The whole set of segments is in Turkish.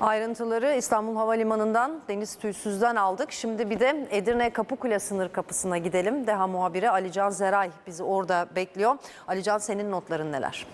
Ayrıntıları İstanbul Havalimanı'ndan Deniz Tüysüz'den aldık. Şimdi bir de Edirne Kapıkule sınır kapısına gidelim. Deha muhabiri Alican Zeray bizi orada bekliyor. Alican senin notların neler?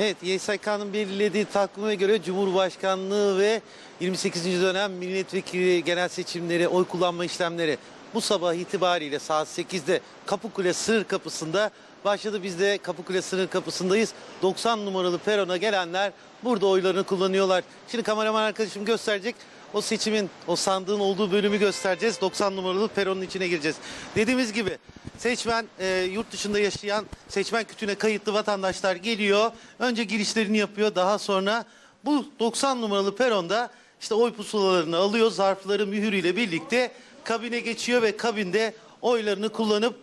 Evet, YSK'nın belirlediği takvime göre Cumhurbaşkanlığı ve 28. dönem milletvekili genel seçimleri, oy kullanma işlemleri bu sabah itibariyle saat 8'de Kapıkule sınır kapısında başladı. Biz de Kapıkule sınır kapısındayız. 90 numaralı perona gelenler burada oylarını kullanıyorlar. Şimdi kameraman arkadaşım gösterecek. O seçimin, o sandığın olduğu bölümü göstereceğiz. 90 numaralı peronun içine gireceğiz. Dediğimiz gibi seçmen, e, yurt dışında yaşayan seçmen kütüğüne kayıtlı vatandaşlar geliyor. Önce girişlerini yapıyor. Daha sonra bu 90 numaralı peronda işte oy pusulalarını alıyor. Zarfları mühürüyle birlikte kabine geçiyor ve kabinde oylarını kullanıp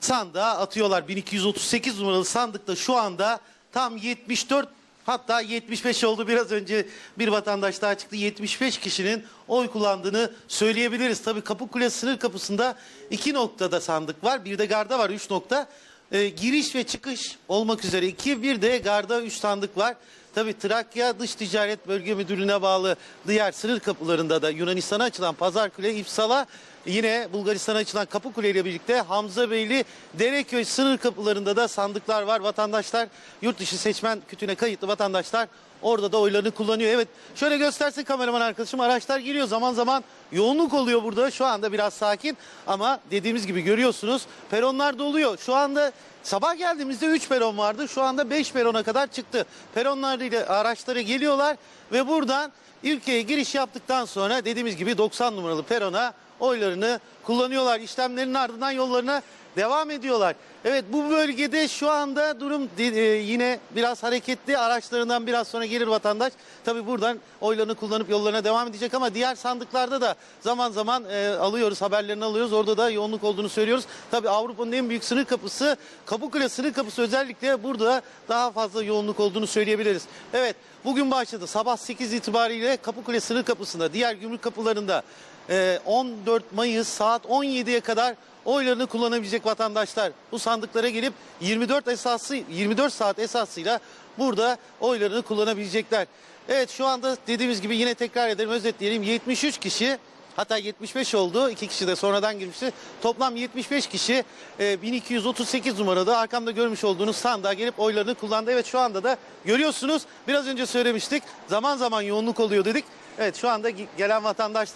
sandığa atıyorlar. 1238 numaralı sandıkta şu anda tam 74 hatta 75 oldu biraz önce bir vatandaş daha çıktı. 75 kişinin oy kullandığını söyleyebiliriz. Tabii Kapıkule sınır kapısında iki noktada sandık var. Bir de garda var 3 nokta. Ee, giriş ve çıkış olmak üzere iki bir de garda 3 sandık var. Tabii Trakya Dış Ticaret Bölge Müdürlüğü'ne bağlı diğer sınır kapılarında da Yunanistan'a açılan Pazarkule, İpsala yine Bulgaristan'a açılan Kapıkule ile birlikte Hamzabeyli, Dereköy sınır kapılarında da sandıklar var. Vatandaşlar yurt dışı seçmen kütüğüne kayıtlı vatandaşlar orada da oylarını kullanıyor. Evet şöyle göstersin kameraman arkadaşım araçlar geliyor zaman zaman yoğunluk oluyor burada. Şu anda biraz sakin ama dediğimiz gibi görüyorsunuz peronlar doluyor. Şu anda Sabah geldiğimizde 3 peron vardı. Şu anda 5 perona kadar çıktı. Peronlarıyla araçları geliyorlar ve buradan ülkeye giriş yaptıktan sonra dediğimiz gibi 90 numaralı perona oylarını kullanıyorlar. İşlemlerin ardından yollarına devam ediyorlar. Evet bu bölgede şu anda durum e, yine biraz hareketli. Araçlarından biraz sonra gelir vatandaş. Tabi buradan oylarını kullanıp yollarına devam edecek ama diğer sandıklarda da zaman zaman e, alıyoruz haberlerini alıyoruz. Orada da yoğunluk olduğunu söylüyoruz. Tabi Avrupa'nın en büyük sınır kapısı Kapıkule sınır kapısı özellikle burada daha fazla yoğunluk olduğunu söyleyebiliriz. Evet bugün başladı. Sabah 8 itibariyle Kapıkule sınır kapısında diğer gümrük kapılarında e, 14 Mayıs saat 17'ye kadar oylarını kullanabilecek vatandaşlar bu sandıklara gelip 24 esası 24 saat esasıyla burada oylarını kullanabilecekler. Evet şu anda dediğimiz gibi yine tekrar edelim özetleyelim 73 kişi hatta 75 oldu. iki kişi de sonradan girmişti. Toplam 75 kişi e, 1238 numarada arkamda görmüş olduğunuz sandığa gelip oylarını kullandı. Evet şu anda da görüyorsunuz biraz önce söylemiştik zaman zaman yoğunluk oluyor dedik. Evet şu anda gelen vatandaşlar